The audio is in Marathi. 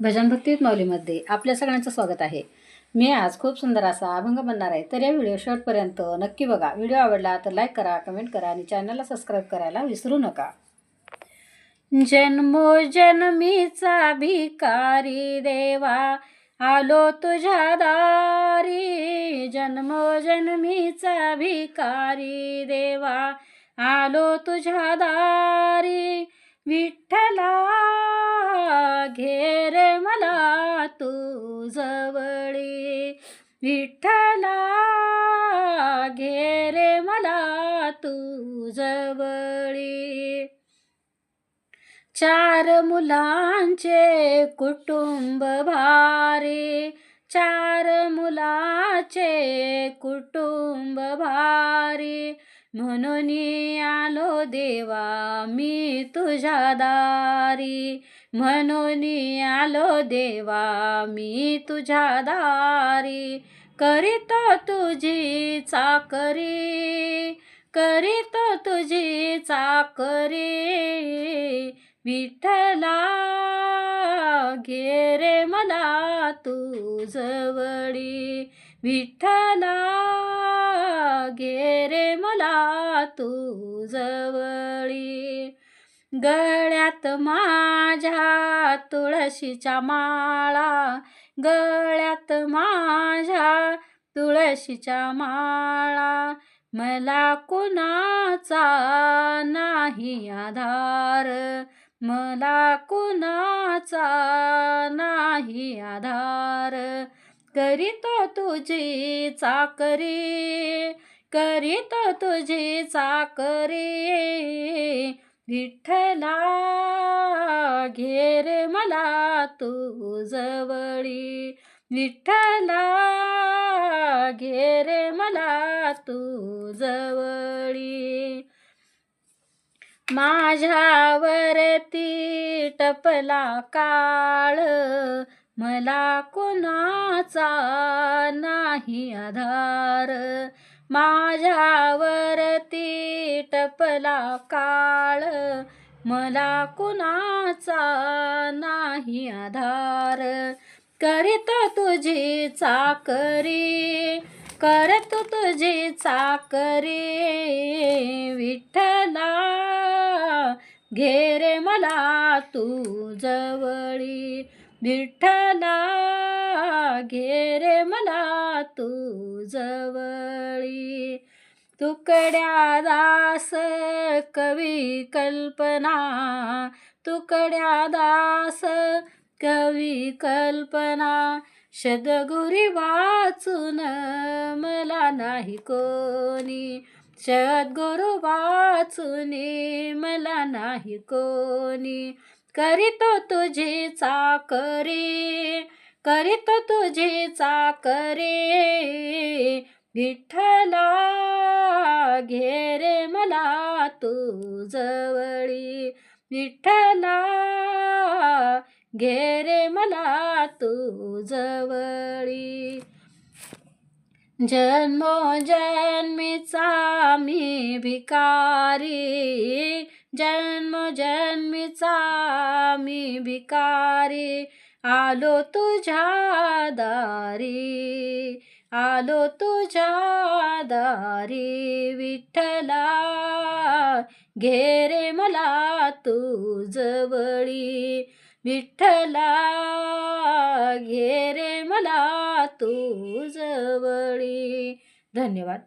भजन भक्तीत मौलीमध्ये आपल्या सगळ्यांचं स्वागत आहे. मी आज खूप सुंदर असा अभंग बनणार आहे. तर या व्हिडिओ शेवटपर्यंत नक्की बघा. व्हिडिओ आवडला तर लाईक करा कमेंट करा आणि चॅनलला सबस्क्राईब करायला विसरू नका. जन्मोजन्मीचा भिकारी देवा आलो तुझ्या दारी. जन्मोजन्मीचा भिकारी देवा आलो तुझ्या दारी. विठ्ठला घेर मला तू जवळी विठ्ठला घेर मला तू जवळी चार मुलांचे कुटुंब भारी. चार मुलाचे कुटुंब भारी. म्हणून आलो देवा मी तुझ्या दारी. म्हणून आलो देवा मी तुझ्या दारी. करीतो तुझी चाकरी करीतो तुझी चाकरी. विठ्ठला घे रे मला तू जवळी विठ्ठला घे रे मला तू जवळी. गळ्यात माझ्या तुळशीच्या माळा गळ्यात माझ्या तुळशीच्या माळा. मला कुणाचा नाही आधार मला कुणाचा नाही आधार. करीतो तुझी चाकरी करीत तुझी चाकरी. विठ्ठला घेर मला तू जवळी. विठ्ठला घेर मला तू जवळी. माझ्यावरती टपला काळ. मला कोणाचा नाही आधार. माझ्यावरती टपला काळ. मला कुणाचा नाही आधार. करीत तुझी चाकरी करत तुझी चाकरी. विठ्ठला घेरे मला तू जवळी. विठ्ठला घेरे मला तू जवळी. तुकड्या दास कवी कल्पना तुकड्या दास कवी कल्पना. शतगुरी वाचून मला नाही कोणी. सद्गुरु वाचून मला नाही कोणी. करीतो तुझी चाकरी करीतो तुझी चाकरी विठ्ठला घेरे मला तू जवळी. विठ्ठला घेरे मला तू जवळी. जन्मोजन्मीचा मी भिकारी जन्म जन्मीचा मी भिकारी आलो तुझ्या दारी आलो तुझ्या दारी विठ्ठला. घेरे मला तू जवळी विठ्ठला. घे रे मला तू जवळी धन्यवाद.